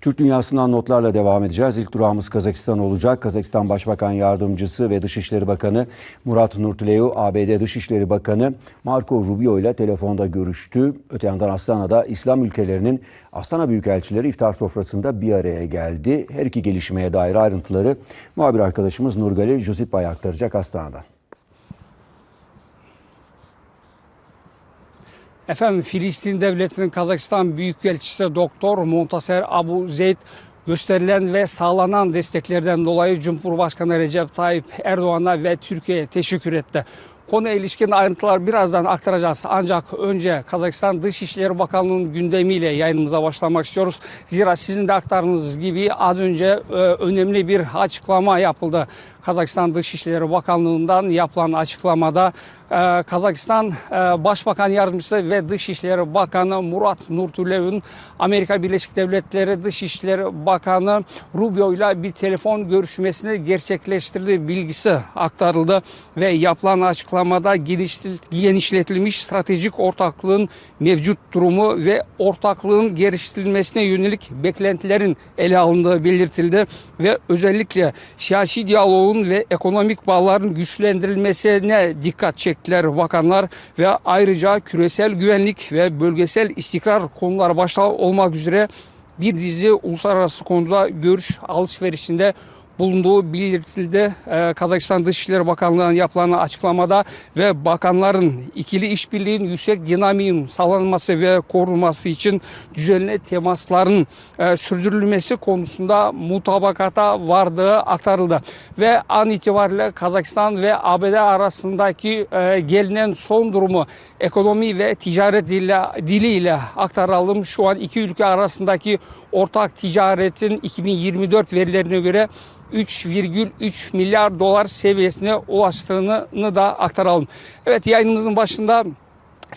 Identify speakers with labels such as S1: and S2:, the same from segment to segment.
S1: Türk dünyasından notlarla devam edeceğiz. İlk durağımız Kazakistan olacak. Kazakistan Başbakan Yardımcısı ve Dışişleri Bakanı Murat Nurtuleu, ABD Dışişleri Bakanı Marco Rubio ile telefonda görüştü. Öte yandan Astana'da İslam ülkelerinin Astana Büyükelçileri iftar sofrasında bir araya geldi. Her iki gelişmeye dair ayrıntıları muhabir arkadaşımız Nurgali Josipay aktaracak Astana'dan.
S2: Efendim Filistin Devleti'nin Kazakistan Büyükelçisi Doktor Montaser Abu Zeyd gösterilen ve sağlanan desteklerden dolayı Cumhurbaşkanı Recep Tayyip Erdoğan'a ve Türkiye'ye teşekkür etti. Konuya ilişkin ayrıntılar birazdan aktaracağız. Ancak önce Kazakistan Dışişleri Bakanlığı'nın gündemiyle yayınımıza başlamak istiyoruz. Zira sizin de aktardığınız gibi az önce e, önemli bir açıklama yapıldı. Kazakistan Dışişleri Bakanlığı'ndan yapılan açıklamada e, Kazakistan e, Başbakan Yardımcısı ve Dışişleri Bakanı Murat Nurtulev'in Amerika Birleşik Devletleri Dışişleri Bakanı Rubio ile bir telefon görüşmesini gerçekleştirdiği bilgisi aktarıldı ve yapılan açıklamada genişletilmiş stratejik ortaklığın mevcut durumu ve ortaklığın geliştirilmesine yönelik beklentilerin ele alındığı belirtildi ve özellikle siyasi diyaloğun ve ekonomik bağların güçlendirilmesine dikkat çektiler bakanlar ve ayrıca küresel güvenlik ve bölgesel istikrar konuları başta olmak üzere bir dizi uluslararası konuda görüş alışverişinde bulunduğu belirtildi. Ee, Kazakistan Dışişleri Bakanlığı'nın yapılan açıklamada ve bakanların ikili işbirliğin yüksek dinamiğin sağlanması ve korunması için düzenli temasların e, sürdürülmesi konusunda mutabakata vardığı aktarıldı. Ve an itibariyle Kazakistan ve ABD arasındaki e, gelinen son durumu ekonomi ve ticaret diliyle, diliyle aktaralım. Şu an iki ülke arasındaki ortak ticaretin 2024 verilerine göre 3,3 milyar dolar seviyesine ulaştığını da aktaralım. Evet yayınımızın başında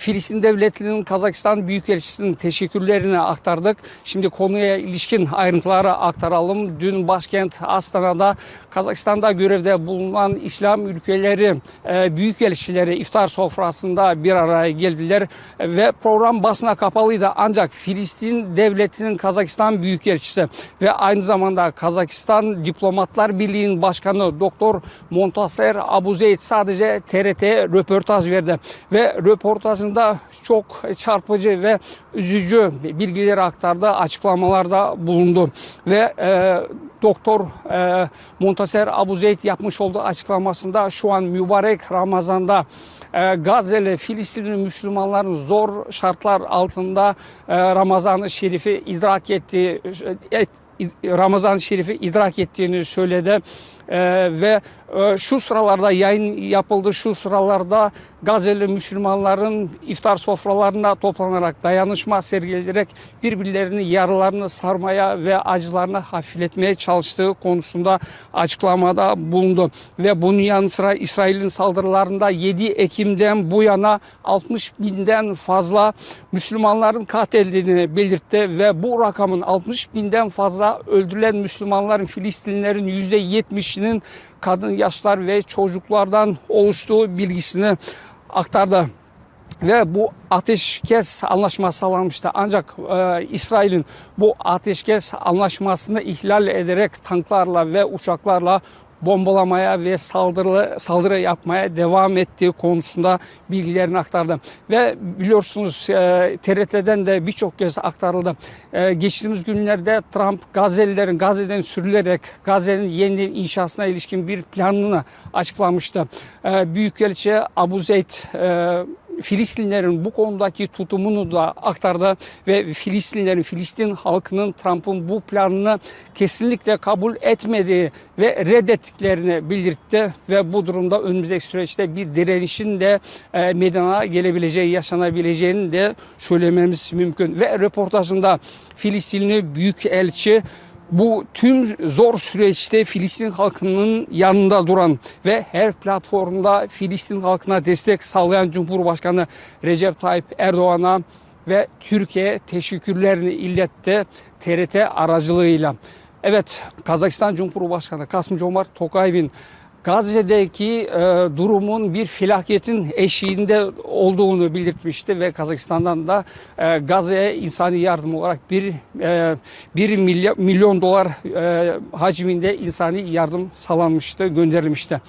S2: Filistin Devleti'nin Kazakistan Büyükelçisi'nin teşekkürlerini aktardık. Şimdi konuya ilişkin ayrıntıları aktaralım. Dün başkent Astana'da Kazakistan'da görevde bulunan İslam ülkeleri e, büyükelçileri iftar sofrasında bir araya geldiler ve program basına kapalıydı. Ancak Filistin Devleti'nin Kazakistan Büyükelçisi ve aynı zamanda Kazakistan Diplomatlar Birliği'nin başkanı Doktor Montaser Abuzeyd sadece TRT'ye röportaj verdi ve röportaj röportajında çok çarpıcı ve üzücü bilgileri aktardı, açıklamalarda bulundu. Ve e, Doktor e, Montaser Abu Zeyd yapmış olduğu açıklamasında şu an mübarek Ramazan'da e, Gazze'li Filistinli Müslümanların zor şartlar altında e, Ramazan-ı Şerif'i idrak ettiği et, Ramazan-ı Şerif'i idrak ettiğini söyledi. Ee, ve e, şu sıralarda yayın yapıldı. Şu sıralarda Gazze'li Müslümanların iftar sofralarında toplanarak dayanışma sergileyerek birbirlerini yaralarını sarmaya ve acılarını hafifletmeye çalıştığı konusunda açıklamada bulundu. Ve bunun yanı sıra İsrail'in saldırılarında 7 Ekim'den bu yana 60 binden fazla Müslümanların katledildiğini belirtti ve bu rakamın 60 binden fazla öldürülen Müslümanların Filistinlilerin %70'ini kişinin kadın, yaşlar ve çocuklardan oluştuğu bilgisini aktardı ve bu ateşkes anlaşması sağlanmıştı. Ancak e, İsrail'in bu ateşkes anlaşmasını ihlal ederek tanklarla ve uçaklarla bombalamaya ve saldırı, saldırı yapmaya devam ettiği konusunda bilgilerini aktardı. Ve biliyorsunuz e, TRT'den de birçok kez aktarıldı. E, geçtiğimiz günlerde Trump Gazze'lilerin Gazze'den sürülerek Gazze'nin yeniden inşasına ilişkin bir planını açıklamıştı. E, Büyükelçi Abu Zeyd e, Filistinlerin bu konudaki tutumunu da aktardı ve Filistinlerin, Filistin halkının Trump'ın bu planını kesinlikle kabul etmediği ve reddettiklerini belirtti ve bu durumda önümüzdeki süreçte bir direnişin de e, meydana gelebileceği, yaşanabileceğini de söylememiz mümkün. Ve röportajında Filistinli Büyükelçi bu tüm zor süreçte Filistin halkının yanında duran ve her platformda Filistin halkına destek sağlayan Cumhurbaşkanı Recep Tayyip Erdoğan'a ve Türkiye teşekkürlerini iletti TRT aracılığıyla. Evet Kazakistan Cumhurbaşkanı Kasım Comart Tokayev'in Gazze'deki e, durumun bir felaketin eşiğinde olduğunu belirtmişti ve Kazakistan'dan da e, Gazze'ye insani yardım olarak bir, e, milyon, milyon dolar e, hacminde insani yardım sağlanmıştı, gönderilmişti.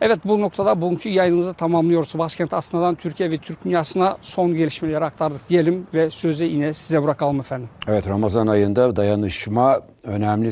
S2: Evet bu noktada bugünkü yayınımızı tamamlıyoruz. Başkent Aslan'dan Türkiye ve Türk dünyasına son gelişmeleri aktardık diyelim ve sözü yine size bırakalım efendim.
S1: Evet Ramazan ayında dayanışma önemli